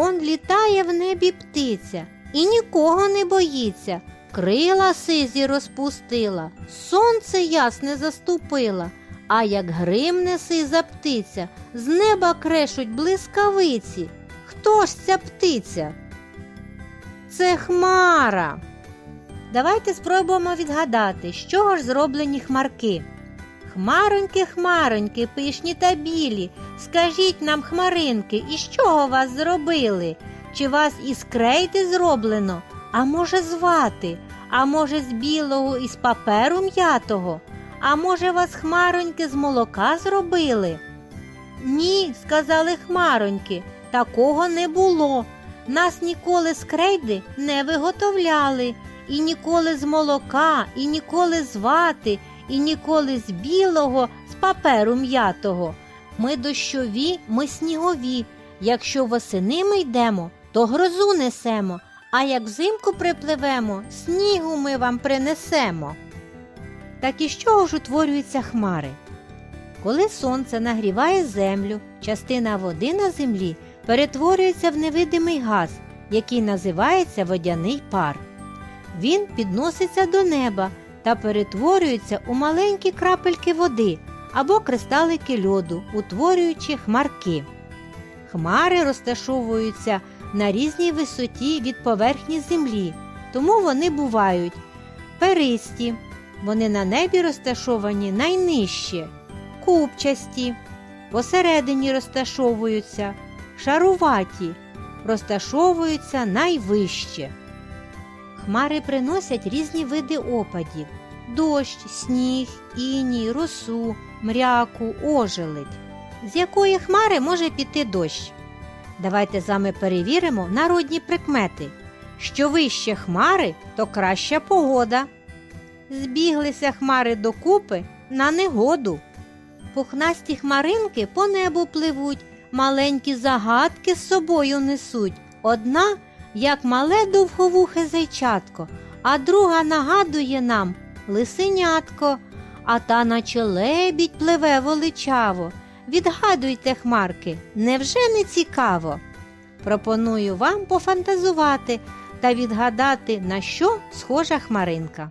Он літає в небі птиця і нікого не боїться. Крила сизі розпустила, сонце ясне заступила, а як гримне сиза птиця, з неба крешуть блискавиці. Хто ж ця птиця? Це хмара. Давайте спробуємо відгадати, з чого ж зроблені хмарки. Хмароньки, хмароньки, пишні та білі, скажіть нам, хмаринки, із чого вас зробили? Чи вас із крейди зроблено? А може з вати? А може з білого із паперу м'ятого? А може вас хмароньки з молока зробили? Ні, сказали хмароньки, такого не було. Нас ніколи з крейди не виготовляли, і ніколи з молока, і ніколи з вати, і ніколи з білого, з паперу м'ятого. Ми дощові, ми снігові. Якщо восени ми йдемо, то грозу несемо, а як взимку припливемо, снігу ми вам принесемо. Так із чого ж утворюються хмари? Коли сонце нагріває землю, частина води на землі перетворюється в невидимий газ, який називається водяний пар. Він підноситься до неба та перетворюється у маленькі крапельки води або кристалики льоду, утворюючи хмарки. Хмари розташовуються на різній висоті від поверхні землі, тому вони бувають перисті, вони на небі розташовані найнижче, купчасті, посередині розташовуються, шаруваті, розташовуються найвище. Хмари приносять різні види опадів: дощ, сніг, іній, росу, мряку, ожеледь. З якої хмари може піти дощ? Давайте з вами перевіримо народні прикмети. Що вище хмари, то краща погода. Збіглися хмари докупи на негоду. Пухнасті хмаринки по небу пливуть, маленькі загадки з собою несуть. Одна, як мале довговухе зайчатко, а друга нагадує нам лисенятко, а та наче лебідь пливе величаво. Відгадуйте, хмарки, невже не цікаво? Пропоную вам пофантазувати та відгадати, на що схожа хмаринка.